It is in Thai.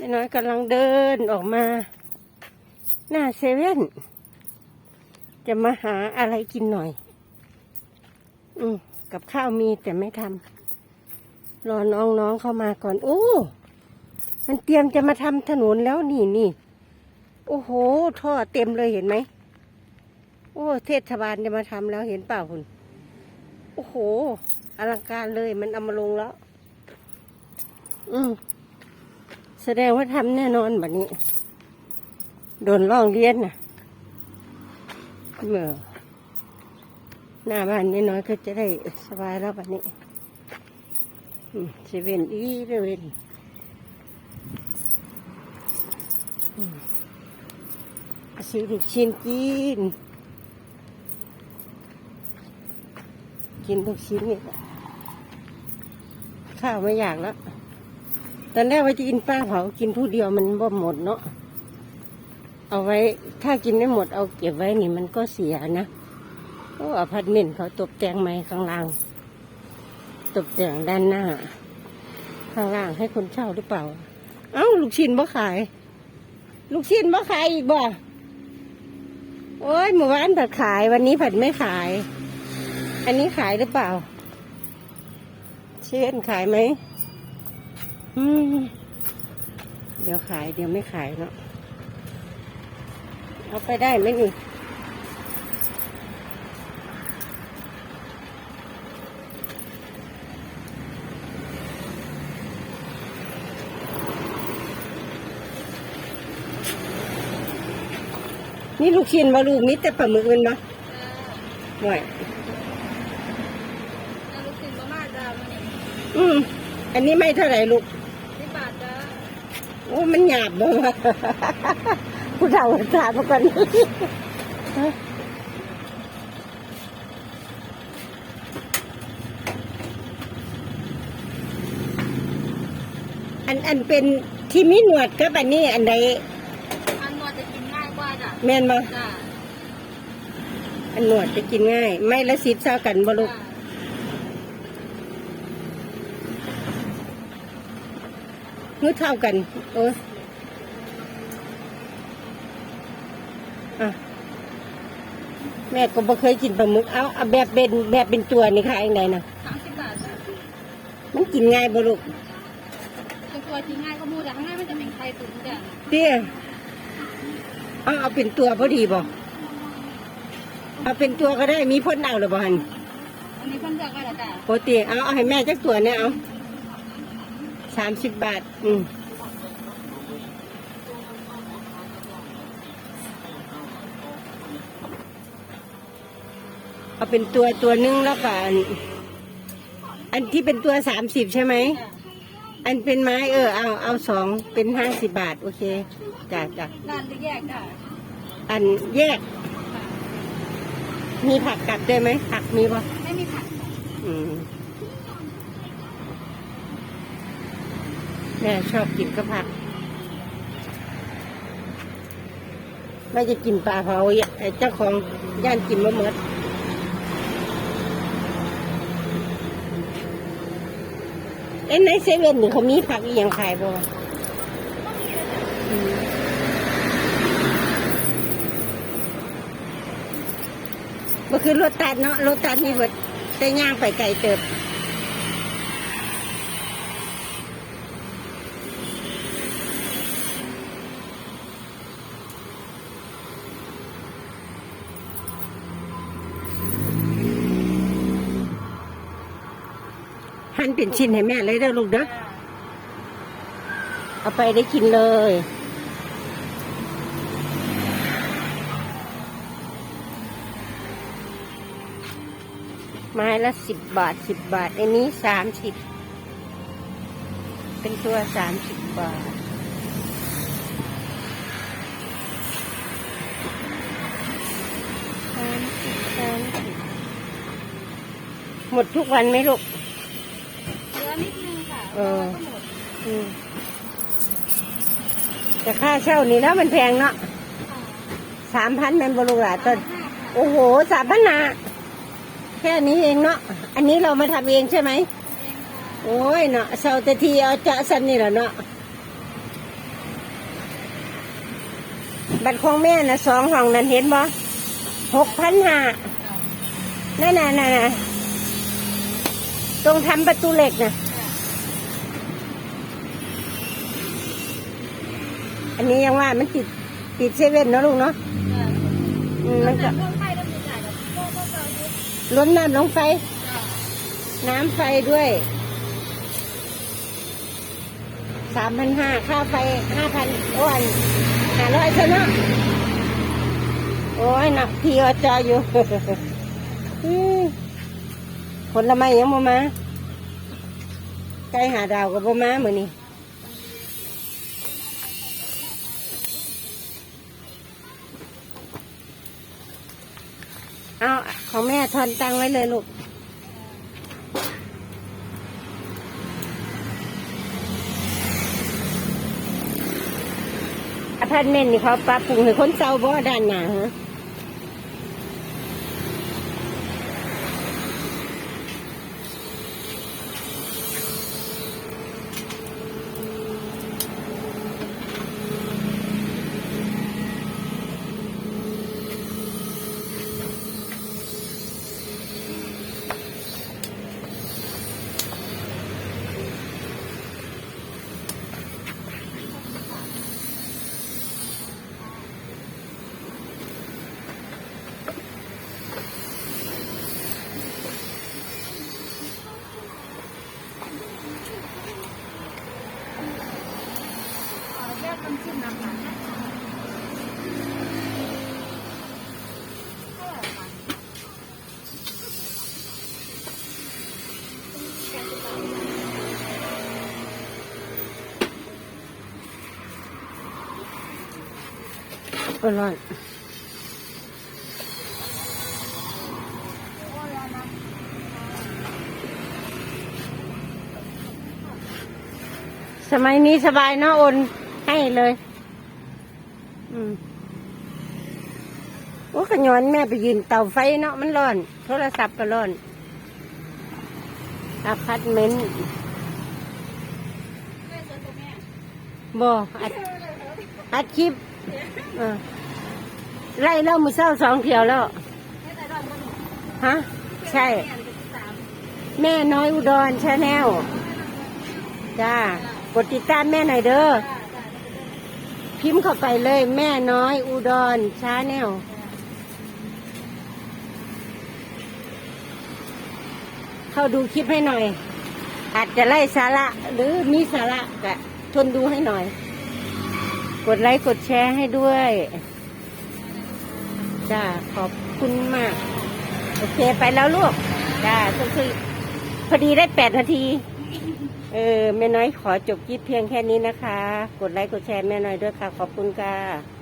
แม่น้อยกำลังเดินออกมา หน้าเซเว่น จะมาหาอะไรกินหน่อย อืมกับข้าวมีแต่ไม่ทำรอน้องๆเข้ามาก่อน โอ้ มันเตรียมจะมาทำถนนแล้วนี่นี่โอ้โห ท่อเต็มเลยเห็นไหม โอ้ เทศบาลจะมาทำแล้วเห็นเปล่าคุณโอ้โห อลังการเลยมันเอามาลงแล้ว อืม แสดงว่าทำแน่นอนแบบนี้ โดนล่องเรียนน่ะเมื่อหน้าบ้านน้อยๆก็จะได้สบายแล้วแบบนี้เซเว่นอีเว่นซื้อลูกชิ้นกิน กินลูกชิ้นนี่ข้าวไม่อยากแล้ว ตอนแรกว่าจะกินปลาเผากินผู้เดียวมันบ่หมดเนาะเอาไว้ถ้ากินไม่หมดเอาเก็บไว้นี่มันก็เสียนะโอ้อพาร์ตเมนต์เขาตกแต่งใหม่ข้างล่าง ตกแต่งด้านหน้า ข้างล่างให้คนเช่าหรือเปล่า เอ้าลูกชิ้นบ่ขาย ลูกชิ้นบ่ขายอีกบ่โอ้ยเมื่อวานผัดขายวันนี้ผัดไม่ขาย อันนี้ขายหรือเปล่า เช่นขายไหมอืม เดี๋ยวขายเดี๋ยวไม่ขายเนาะ เอาไปได้ไหมนี่นี่ลูกชิ้นมาลูกนี้แต่ปลาหมึกมันปะหน่อยเอาลูกชิ้นมาม่าจ้ามาเนี่ยอืม อันนี้ไม่เท่าไหร่ลูกสิบบาทจ้า โอ้มันหยาบบ่วะผู้เฒ่าถามมาก่อนฮะอันอันเป็นที่มีหนวดกับอันนี้อันใดอันนวดจะกินง่ายกว่าจ้ะแม่นบ่จ้าอันหนวดจะกินง่าย ไม่ละสิบเท่ากันบ่ลูก จ้า หรือเท่ากัน เอออะแม่ก็บ่เคยกินปลาหมึกเอาเอาแบบเป็นแบบเป็นตัวนี่ค่ะเองไดนะสามสิบบาทจ้ะมันกินง่ายบ่ลูกตัวตัวกินง่ายก็มูแต่ข้างหน้ามันจะเป็นไข่ตุ๋นจ้ะเตี้ยเอาเอาเป็นตัวพอดีบ่เอาเป็นตัวก็ได้มีพ่นเอาหรือบ่หันอันนี้เพิ่นเลือกไว้แล้วจ้ะโปรตีเอาเอาให้แม่จักตัวเนี่ยเอา สามสิบบาท อืมเอาเป็นตัวตัวหนึงแล้วก็อันอันที่เป็นตัวสามสิบใช่ไหมจ้ะอันเป็นไม้เออ เอาเอาสองเป็นห้าสิบบาท โอเคจ้ะจ้ะร้านจะแยกจ้ะอันแยก มีผักกลับได้ไหมผักมีปะไม่มีผัก อืม แม่ชอบกินกับผักแม่จะกินปลาเผาไอเจ้าของย่านกินมะเมิดเอ้ในเซเว่นนี่เขามีผักอีหยังขายบ่มบ่คือรถตัดเนาะรถตัดนี่เบิดแต่ย่างไปไกลเติบ หั่นเป็นชิ้นให้แม่เลยเด้อลูกเด้อจ้ะเอาไปได้กินเลย ไม้ละสิบบาทสิบบาท อันนี้สามสิบเป็นตัวสามสิบบาทสามสิบสามสิบหมดทุกวันไหมลูก ลือนิดนึงค่ะเออ ก็หมดอืมแต่ค่าเช่านี่แล้วมันแพงเนาะค่ะสามพันแมนบรูหลาต้นห้าค่ะโอ้โหสามพันนาแค่นี้เองเนาะอันนี้เรามาทำเองใช่ไหมเองค่ะโอ้ยเนาะเสาร์แต่ทีเอาจะสันนี่แหละเนาะบัตรของแม่นะสองห้องนั้นเห็นบ่หกพันห้านั่นน่ะนั่นน่ะ ตรงทำประตูเหล็กน่ะอันนี้ยังว่ามันติดติดเซเว่นเนาะลูกเนาะอืมมันก็เครื่องไฟดำเนินการกับพวกพวกเราอยู่ล้นน้ำลงไฟ น้ำไฟด้วยสามพันห้าค่าไฟห้าพันโอ้ยห้าร้อยใช่เนาะโอ้ยหนักทีอจออยู่อืม ผลไม้ยังบ่มาไก่หาดาวกับบ่มาเหมือนนี่เอาของแม่ทอนตังไว้เลยลูกอพาร์ตเมนต์นี่เขาปรับปรุงให้คนเศร้าบ่ด้านหน้าฮะ ก็ร้อนสมัยนี้สบายเนาะโอน ให้เลย อืมโอ้ขย้อนแม่ไปยืนเตาไฟเนาะมันร้อน โทรศัพท์ก็ร้อนอพาร์ตเมนต์บ่อัดอัดคลิปเออไล่เล่ามือเศร้าสองเที่ยวแล้ว ฮะ ใช่แม่เป็นสามแม่น้อยอุดรชาแนลจ้ากดติดตามแม่หน่อยเด้อ พิมพ์เข้าไปเลย แม่น้อยอุดรชาแนลเข้าดูคลิปให้หน่อย อาจจะไล่สาระ หรือมีสาระก็ทนดูให้หน่อย กดไลค์กดแชร์ให้ด้วยจ้าขอบคุณมาก โอเคไปแล้วลูกจ้าคือพอดีได้แปดนาที เออแม่น้อยขอจบคลิปเพียงแค่นี้นะคะ กดไลค์กดแชร์แม่น้อยด้วยค่ะ ขอบคุณค่ะ